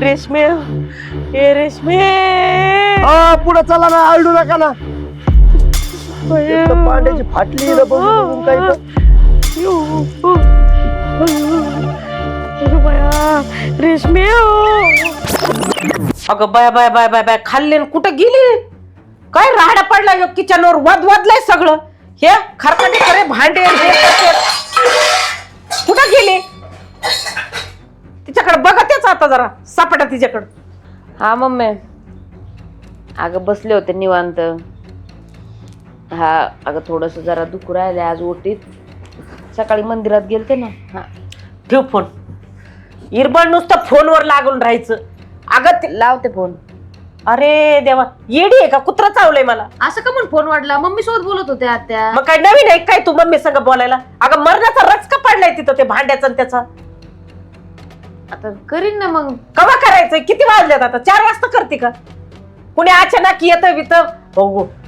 रेशमे. ए रेशमे. हा पुढे चला ना आळडू नका ना. पांड्याची फाटली इथं बघून बघून काही तर. यो. अगं बाया रेशमे अगं bye bye bye bye bye खाल्ले न कुठं गेली? काय राहडा पडला ह्यो किचनवर? वद वदलंय सगळं. हे खरकटे करे भांडे हे. कुठं गेली? तिच्याकडे बघतेच आता जरा. सापडा तिच्याकडं. हा मम्मी. अगं बसले होते निवांत. हा अगं थोडस जरा दुखू राहिले आज ओटीत. सकाळी मंदिरात गेलते ना. हा. ठेव फोन. इरबळ नुसतं फोनवर लागून राहायचं. अगं ते- लावते फोन. अरे देवा येडी आहे का? कुत्रा चावलंय मला. असं का म्हणून फोन वाढला? मम्मी सोबत बोलत होते आत्या. मग काय नवीन आहे काय तू मम्मी संग बोलायला? अगं मरणाचा रचका पडलाय तिथं ते भांड्याचा आणि त्याचा. आता करीन ना मग. कवा करायचंय? किती वाजल्यात आता? चार वाजता करते का? कुणी अचानक येतं वित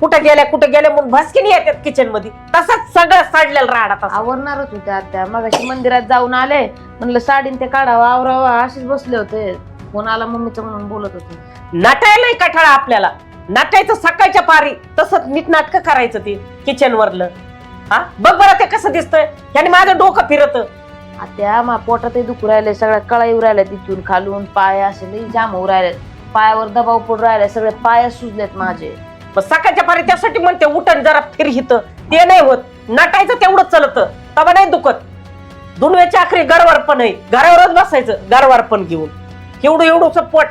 कुठं गेल्या कुठं गेल्या म्हणून भसकीने येतात किचनमध्ये. तसाच सगळं सडलेलं राहडा तसा. आवरणारच होते आत्या. मगाशी मंदिरात जाऊन आले. म्हणलं साडीन ते काढावं आवरावा. असेच बसले होते. फोन आला मम्मीचं म्हणून बोलत होते. नटायलाय कठाळा आपल्याला. नटायचं सकाळच्या पारी. तसंच नीट नाटक करायचं ते किचन वरलं. हा? बघ बरं ते कसं दिसतंय. याने माझं डोकं फिरत. त्या मा पोटातही दुखू राहिले सगळ्या कळा येऊ राहिल्या तिथून खालून पाय असे लई जाम होऊ राहिले. पायावर दबाव पडू राहिले सगळे पाय सुजलेत माझे. मग सकाळच्या पारी त्यासाठी म्हणते उठण जरा फिर हित. ते नाही होत. नटायचं तेवढं चलत. तबा नाही दुखत. दुनव्याच्या आखरी गरवार पण आहे घरावरच बसायचं गरवार पण घेऊन. एवढं एवढं पोट.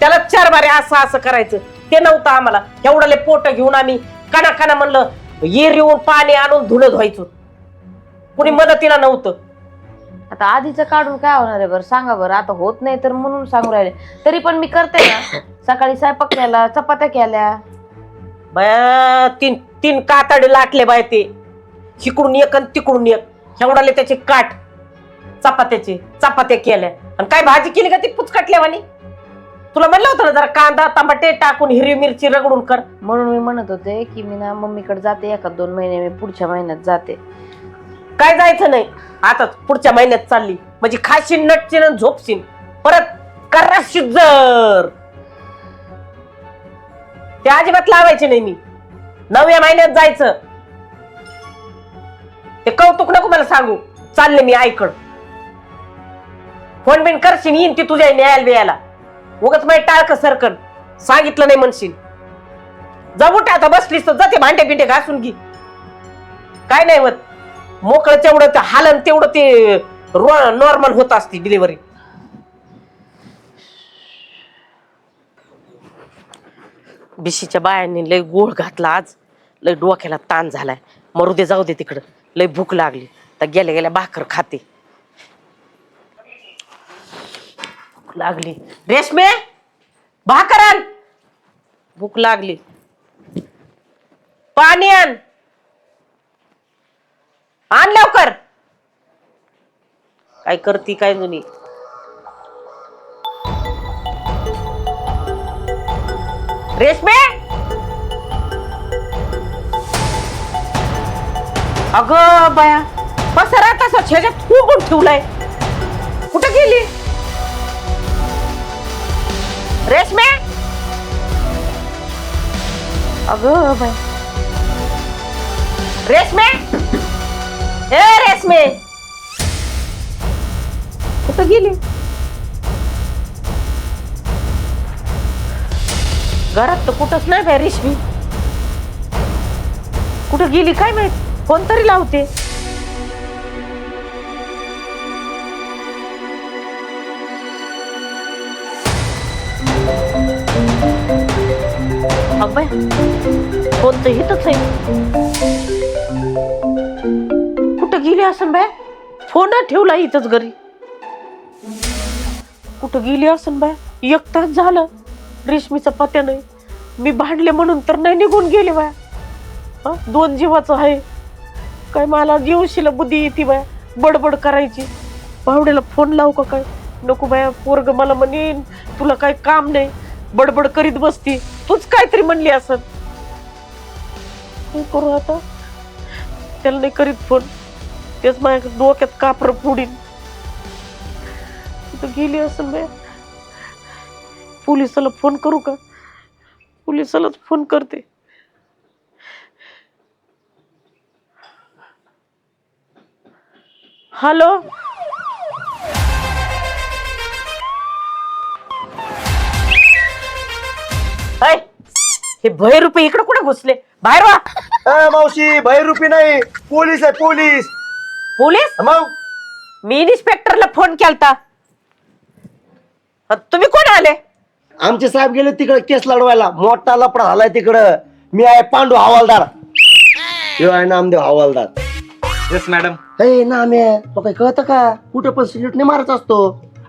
त्याला चार बारे असं असं करायचं. ते नव्हतं आम्हाला. एवढाले पोट घेऊन आम्ही काना काना म्हणलं येर येऊन पाणी आणून धुणं धुवायचो. कुणी मदतीला नव्हतं. आता आधीच काढून काय होणार आहे बरं? सांगा बरं. आता होत नाही तर म्हणून सांगू राहिले. तरी पण मी करते ना. सकाळी स्वयंपाक केला चपात्या केल्या. बया तीन तीन कातडे लाटले बाय ते. इकडून एक आणि तिकडून एक. एवढाले त्याचे काठ चपात्याचे चपात्या केल्या. आणि काय भाजी केली का ती पुचकटल्यावानी? तुला म्हणलं होतं ना जरा कांदा टमाटे टाकून हिरवी मिरची रगडून कर. म्हणून मी म्हणत होते की मी ना मम्मीकडे जाते. एका दोन महिने मी पुढच्या महिन्यात जाते. काय जायचं नाही. आताच पुढच्या महिन्यात चालली. म्हणजे खाशीन नटशीन आणि झोपशीन. परत कराशी जर ते अजिबात लावायचे नाही मी. नवव्या महिन्यात जायचं. ते कौतुक नको मला सांगू. चालले मी ऐकड फोन बिन करशील येईन ती तुझ्या न्यायाला बियाला उगच माहिती टाळक सरकन. सांगितलं नाही म्हणशील जाऊ आता बसलीस तर जाते भांडे बिंडे घासून घे. काय नाही होत. मोकळं तेवढं ते हालन तेवढं ते नॉर्मल होत असते डिलिव्हरी बिशीच्या बायांनी लय गोळ घातला आज. लय डोक्याला ताण झालाय. मरू दे जाऊ दे तिकडं. लय भूक लागली. तर गेल्या गेल्या भाकर खाते. भूक लागली. रेशमे भाकर आण. भूक लागली. पाणी आण. आण लवकर. काय करती काय जुनी? रेशमे? अग बाया पसरा तसा छेच्यात खूप ठेवलाय. कुठं गेली? रेशमे? अग बाया. रेशमे? ए, रेशमे। कुठं गेली. घरात तर कुठंच नाही बाय रेशमी. कुठं गेली काय माहित? कोण तरी लावते. अब्बाय कोण तर इथंच आहे? असं बाय? फोन ठेवला इथंच घरी. कुठं गेली असं बाय? एक तास झालं. रेशमीचा पत्या नाही. मी भांडले म्हणून तर नाही निघून गेले बाया. दोन जीवाचं आहे. काय मला जीवशीला बुद्धी येते बाया? बडबड करायची. भावड्याला फोन लावू का काय? नको बाया पोरग मला म्हणेन तुला काय काम नाही. बडबड करीत बसती. तूच काहीतरी म्हणली असत काय करू आता? त्याला नाही करीत फोन. तेच माझ्या डोक्यात कापर पुढीन तिथं गेली असं बाया पोलिसाला फोन करू का? पोलिसालाच फोन करते. हॅलो? ऐ, हे भय रुपये इकडे कुठे घुसले? बाहेर वा. ए, मावशी रुपी नाही. पोलीस आहे पोलीस. पोलीस? मग? मी इन्स्पेक्टरला फोन केलता. तुम्ही कोण आले? आमचे साहेब गेले तिकडे केस लढवायला. मोठा लपडा झालाय तिकडं. मी आहे पांडू हवालदार. ह्यो आहे नामदेव हवालदार. येस मॅडम हे नामे तो काही कळतं का? कुठे पण सल्यूट नाही मारायचा असतो.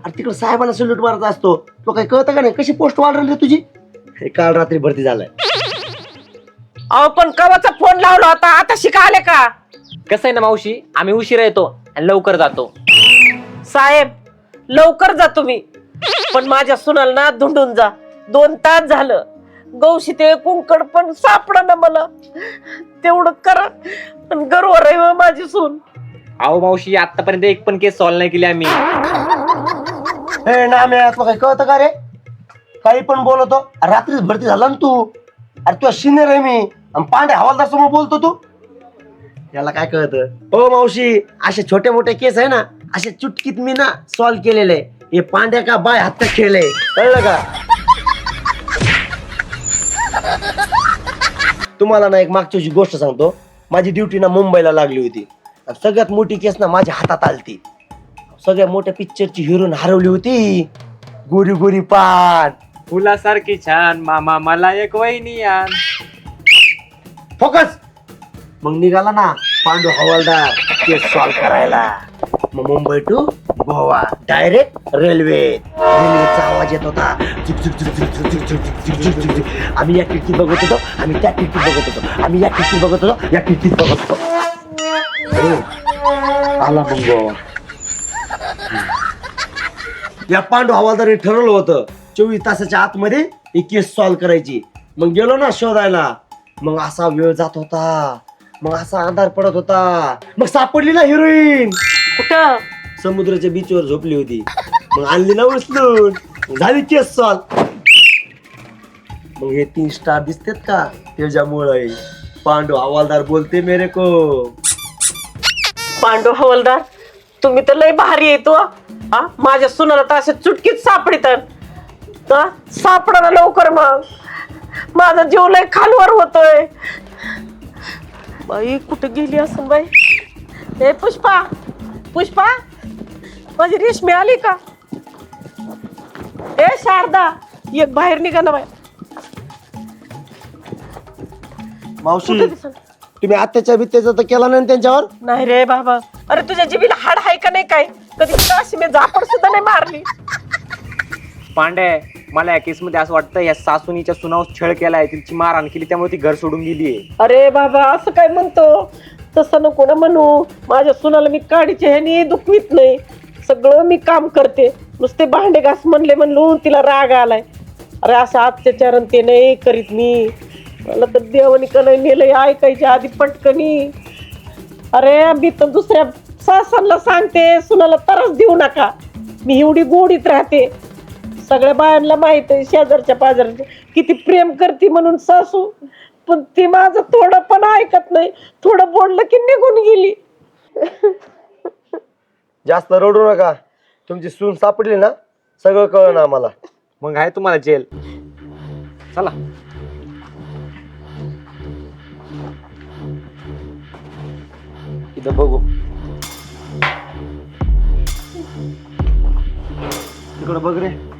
अरे तिकडे साहेबांना सल्यूट मारायचा असतो. तो काही कळतं का नाही? कशी पोस्ट वाढवली रे तुझी? हे काल रात्री भरती झालाय. अहो पण कवाचा फोन लावला होता. आता शिका आले का? कसं आहे ना मावशी? आम्ही उशिरा येतो आणि लवकर जातो. साहेब लवकर जा तुम्ही. पण माझ्या सुनाला ना धुंडून जा. दोन तास झालं. गौशी ते कुंकड पण सापडा ना मला. तेवढं करा. आणि गर्व राहील माझी सून. अहो मावशी आतापर्यंत एक पण केस सॉल्व्ह नाही केली आम्ही. हे तुला काही कळतं का रे? काही पण बोलतो. रात्रीच भरती झाला ना तू. अरे तुझा सिनियर आहे मी. आणि पांडे हवालदार समोर बोलतो तू. याला काय कळतं? हो मावशी असे छोटे मोठे केस आहे ना असे चुटकीत मी ना सॉल्व्ह केलेले हे पांड्या का बाय हत्या खेळले कळलं का? तुम्हाला ना एक मागच्या दिवशी गोष्ट सांगतो. माझी ड्युटी ना मुंबईला लागली होती. आणि सगळ्यात मोठी केस ना माझ्या हातात आलती. सगळ्या मोठ्या पिक्चरची हिरोईन हरवली होती. गोरी गोरी पान. फुलासारखी छान मामा मला एक वहिनी आण. फोकस मग निघाला ना. पांडू हवालदार केस सॉल्व करायला मग Mumbai to Goa direct railway रेल्वेचा आवाज येत होता झुक झुक झुक झुक झुक झुक झुक झुक झुक झुक. आम्ही या खिडकीत बघत होतो आम्ही त्या खिडकीत बघत होतो आम्ही या खिडकीत बघत होतो या खिडकीत बघत होतो अरे, आला मग गोवा या पांडू हवालदाराने ठरवलं होतं चोवीस तासाच्या आतमध्ये ही केस सॉल्व्ह करायची मग गेलो ना शोधायला मग असा वेळ जात होता मग असा अंधार पडत होता. मग सापडली ना हिरोईन. कुठं? समुद्राच्या बीचवर झोपली होती. मग आणली ना उचलून. मग झाली केस सॉल्व मग हे तीन स्टार दिसतात का? त्याच्यामुळे. पांडू हवालदार बोलते मेरे को. पांडू हवलदार तुम्ही तर लय भारी येतो हा? माझ्या सुनाला तर असे चुटकीत सापडितात हा? सापडा ना लवकर मग. माझा जीव लय खालवर होतोय. बाई कुठं गेली असं बाई? ए पुष्पा पुष्पा माझी रेशमी आली का? ए शारदा एक बाहेर निघा ना बाई. मावशी कुठं? तुम्ही आत्याच्या बित्याचा तर केला नाही ना त्यांच्यावर? नाही रे बाबा. अरे तुझ्या जिबीला हाड आहे का नाही काय? कधी अशी मी झापड सुद्धा नाही मारली. पांडे मला या केस मध्ये असं वाटतं या सासूनीच्या सुनावर छळ केलाय तिची मारहाण केली त्यामुळे ती घर सोडून गेलीये अरे बाबा असं काय म्हणतो? तसं नको ना म्हणू. माझ्या सुनाला मी काढीच्या ह्याने दुखवीत नाही. सगळं मी काम करते. नुसते भांडे घास म्हणले म्हणलो तिला राग आलाय. अरे असं अत्याचार ते नाही करीत मी. मला तर देवानी कलय नेलंय ऐकायच्या आधी पटकनी. अरे मी तर दुसऱ्या सासांना सांगते सुनाला त्रास देऊ नका. मी एवढी गोडीत राहते. सगळ्या बायांना माहीत आहे शेजारच्या पाजारच्या किती प्रेम करते म्हणून सासू. पण ती माझं थोडं पण ऐकत नाही. थोडं बोललं की निघून गेली. जास्त रडू नका. तुमची सून सापडली ना सगळं कळलं आम्हाला. मग आहे तुम्हाला जेल. चला. इथं बघू. तिकडं बघ रे.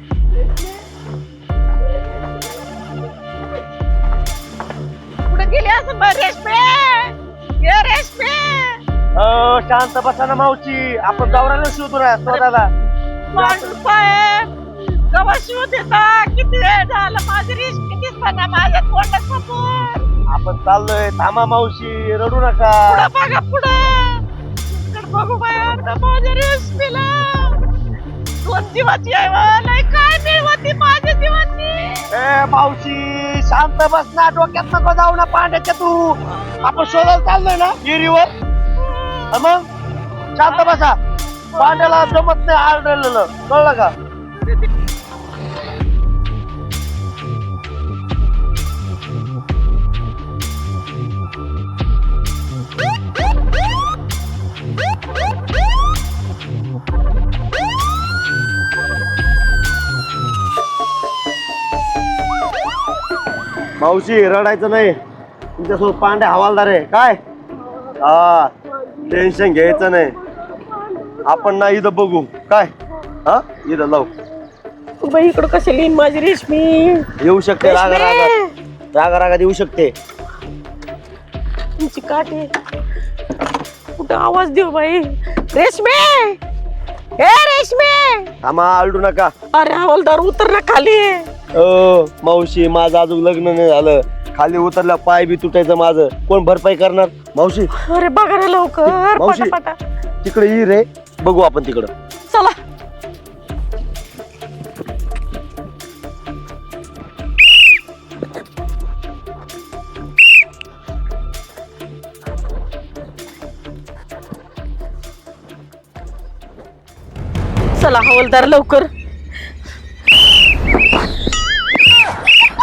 गेली असं रेशमे ये रेशमे शांत बसा ना मावची आपण जावराला शिवतो ना स्वतःला पांडू साहेब कवा शिव देता किती वेळ झाला माझी माझ्या तोंडासमोर आपण चाललोय. थांबा मावशी रडू नका. पुढं बघा पुढं. इकडं बघू बाया आता माझ्या रेशमीला दोन जीवाची आहे बा. लय काय मिळवती माझ्या जीवाची ए मावशी शांत बस ना डोक्यात नको जाऊ ना पांड्याच्या तू. आपण शोधायला चाललोय ना विहिरीवर? हा मग? शांत बसा. पांड्याला जमत नाही आरडलेलं कळलं का? मावशी रडायचं नाही. तुमच्यासोबत पांडे हवालदार आहे. काय? हा टेन्शन घ्यायचं नाही. आपण ना इथं बघू. काय? हा? इथं लावू. बाई इकडं कशी लिहिन माझी रेशमी? येऊ शकते रागा रागात. रागा रागात येऊ शकते. तुमची काटे कुठं आवाज देऊ बाई? रेशमे! ए रेशमे! थांबा आलडू नका. अरे हवालदार उतर ना खाली. मावशी माझं अजून लग्न नाही झालं. खाली उतरल्या पाय बी तुटायचं माझं. कोण भरपाई करणार? मावशी. अरे बघा ना लवकर. मावशी. पटापटा. तिकडे ये रे. बघू आपण तिकडं. चला. चला हवलदार लवकर.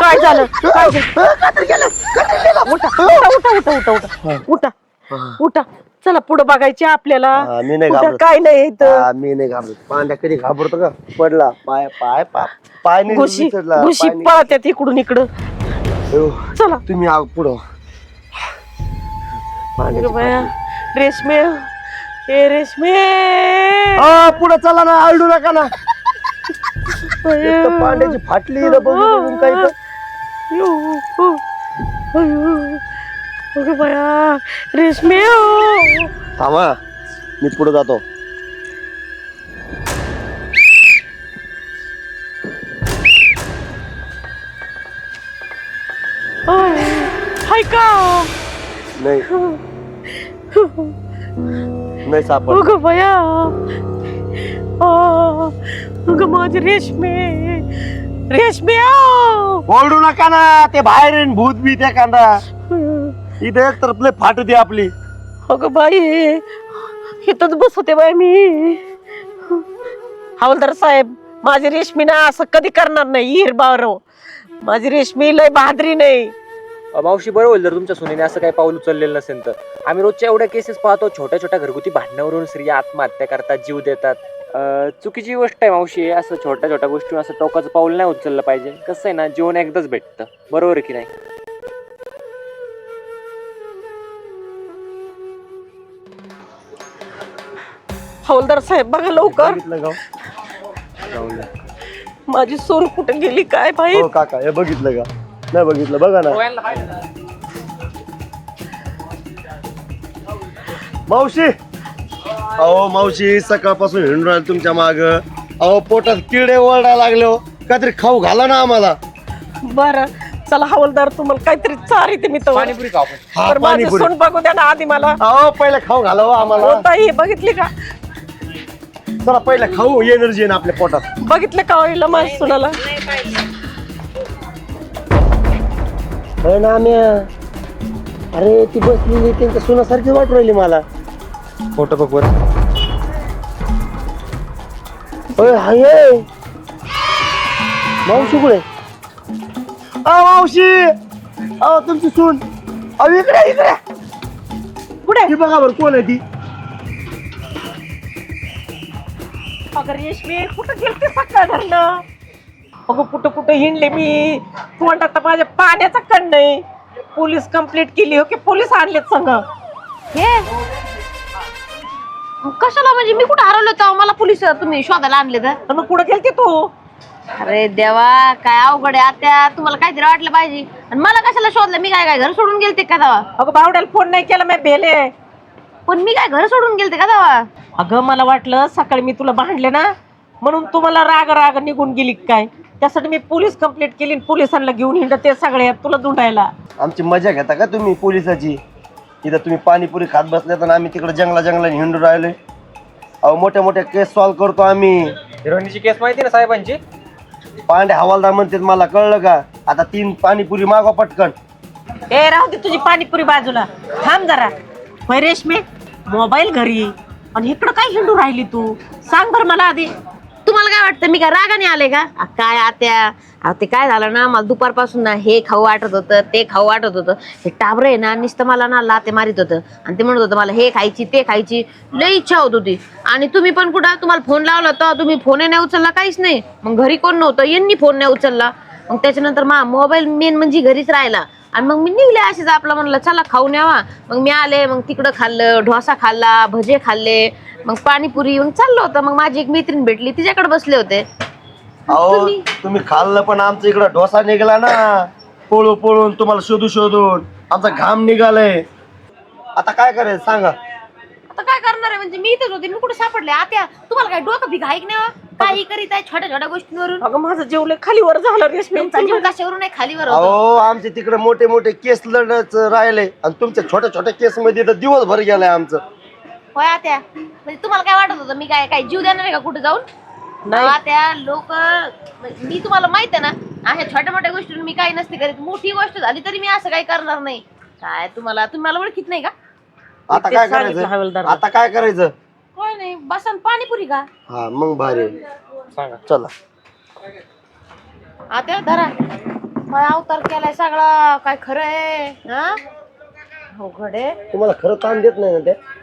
काय झालं? काय झालं? उठा उठा उठा उठा उठा उठा. उठा उठा. चला पुढे बघायचे आपल्याला. हा, मी नाही कुठं घाबरत. काय नाही इथं. हा, मी नाही घाबरत. पांड्या कधी घाबरतो का? पडला. पाय पाय पाय पाय नाही घुशी विसरला, घुशी पाय नाही. पळत्यात इकडून इकडं. अयो, चला. तुम्ही आग पुढं. बाया रेशमे. ए रेशमे. हा पुढे चला ना आलडू नका ना. बाया. एक तर पांड्याची फाटली इथं बघू बघून काही तर. अगं बाया रेशमे. थांबा मी पुढे जातो. हाय का? नाही. नाही सापड अगं बाया अगं माझी रेशमे. रेशमे आओ. ओरडू नका ना ते बाहेर येईन भूत बी त्या कांदा. इथे एक तर आपले फाट दे आपली. अगं बाई इथंच बसते बाई मी. हवालदार साहेब माझी रेशमी ना असं कधी करणार नाही हिर बावरव माझी रेशमी लय बहादरी नाही. अ, मावशी बरं होईल जर तुमच्या सुनेने असं काही पाऊल उचललेलं नसेल तर. आम्ही रोजच्या एवढ्या केसेस पाहतो छोट्या छोट्या घरगुती भांडणावरून स्त्रिया आत्महत्या करतात जीव देतात. चुकीची गोष्ट आहे मावशी. असं छोट्या छोट्या गोष्टी असं टोकाचं पाऊल नाही उचललं पाहिजे. कसं आहे ना जीवन एकदाच भेटतं. बरोबर की नाही? हवालदार साहेब बघा लवकर. बघितलं का माझी सोन कुठे गेली काय बाई हो काका हे बघितलं का? नाही बघितलं बघा ना. मावशी! अहो मावशी सकाळपासून हिंडून राहिले तुमच्या माग. अहो पोटात किडे ओरडायला लागले हो. काहीतरी खाऊ घाला ना आम्हाला. बर चला हवालदार तुम्हाला काहीतरी चार येते मी तर पाणीपुरी खाऊ आपण. हा तर माझी पाणीपुरी. सोन बघू द्या ना आधी मला. अहो पहिले खाऊ घाला हो आम्हाला. हो ताई बघितली का? चला पहिले खाऊ एनर्जी ना आपल्या पोटात. बघितलं का होईल माझ्या सोनाला? अरे ना आम्ही अरे ती बसलेली त्यांच्या सोनासारखी वाटू राहिली मला. फ़ोटो बघ बरं अरे हाय मावशी कुठे? अ मावशी! अहो तुमची सून। अहो इकडे इकडे! कुठे? ती बघा बरं कोण आहे ती? अगं रेशमी कुठं गेलते सकाळ धरणं? अगं कुठं कुठं हिंडले मी? तोंडात माझ्या पाण्याचा कण नाही. पोलीस कंप्लेंट केली हो की पोलीस आणलेत संघ हे? कशाला म्हणजे मी कुठं हरवलं तेव्हा मला पोलीस तुम्ही शोधायला आणले तर? मग कुठं गेलते तू? अरे देवा काय अवघड आहे आता. तुम्हाला काहीतरी वाटलं पाहिजे. आणि मला कशाला शोधलं? मी काय काय घर सोडून गेलते का तेव्हा? अगं बावड्याला फोन नाही केला मी भेले पण मी काय घर सोडून गेलते का तेव्हा? अगं मला वाटलं सकाळी मी तुला भांडले ना म्हणून तुम्हाला राग राग निघून गेली काय? त्यासाठी मी पोलीस कंप्लेंट केली आणि पोलिसांना घेऊन हिंड ते सगळे तुला धुंडायला. आमची मजा घेता का तुम्ही पोलिसाची? इथं तुम्ही पाणीपुरी खात बसले तर आम्ही तिकडे जंगला जंगला हिंडून राहिलोय. अहो मोठ्या मोठ्या केस सॉल्व्ह करतो आम्ही. हिरोईनची केस माहिती ना साहेबांची? पांडे हवालदार म्हणतात मला कळलं का? आता तीन पाणीपुरी मागवा पटकन. ए राहू दे तुझी पाणीपुरी बाजूला. थांब जरा. होय रेशमे मोबाईल घरी. आणि इकडं काय हिंडू राहिली तू? सांग बरं मला आधी. तुम्हाला काय वाटतं? मी काय रागाने आले का? आ, काय आत्या? ते काय झालं ना? मला दुपारपासून ना हे खाऊ वाटत होतं ते खाऊ वाटत होतं. हे टाबर आहे ना नुसतं मला ना लाते मारित होतं. आणि ते म्हणत होतं मला हे खायची ते खायची. लई इच्छा होत होती. आणि तुम्ही पण कुठं? तुम्हाला फोन लावला तर तुम्ही फोन नाही उचलला काहीच नाही. मग घरी कोण नव्हतं? यांनी फोन नाही उचलला. मग त्याच्यानंतर मा मोबाईल मेन म्हणजे घरीच राहिला. आणि मग मी निघले असेच आपला म्हणलं चला खाऊन यावा. मग मी आले मग तिकडं खाल्लं ढोसा खाल्ला भजे खाल्ले. मग पाणीपुरी मग चाललं होतं. मग माझी एक मैत्रीण भेटली तिच्याकडे बसले होते. अहो तुम्ही- तुम्ही खाल्लं पण आमच्या इकडं डोसा निघाला ना. पळू पळून तुम्हाला शोधू शोधून आमचा घाम निघालाय. आता काय करायचं सांगा. आता काय करणार आहे? म्हणजे मी इथेच होते मी कुठे सापडले? आत्या तुम्हाला काय डोकं बिग ऐक नाही हो? काही करीत आहे छोट्या छोट्या गोष्टींवरून? अगं माझं जेवले खालीवर झालं रेशमी तुमचा जीव कशावरून नाही खालीवर होतो? अहो आमचे तिकडे मोठे मोठे केस लढच राहिले आणि तुमच्या छोट्या छोट्या केस मध्ये तर दिवसभर गेलाय आमचं. होय आत्या. म्हणजे तुम्हाला काय वाटत होतं मी काय काय जीव देणार आहे का कुठे जाऊन? नाही. त्या लोक मी तुम्हाला माहीत आहे ना अशा छोट्या मोठ्या गोष्टी मी काही नसते करीत. मोठी गोष्ट झाली तरी मी असं काही करणार नाही. काय तुम्हाला तुम्ही मला ओळखीत नाही का? आता काय सांगितलं करायचं? आता काय करायचं? काय नाही बसन पाणीपुरी का हा मग भारी. सांगा. चला. आता धरा. मला अवतार केलाय सगळा. काय खरं आहे? हा? हो घडे तुम्हाला खरं ताण देत नाही ना ते नाही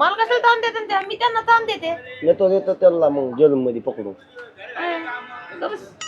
मला कसं ताण देते त्या मी त्यांना ताण देते येतो देतो त्यांना मग जेलमध्ये पकडू हं. गप्प बस.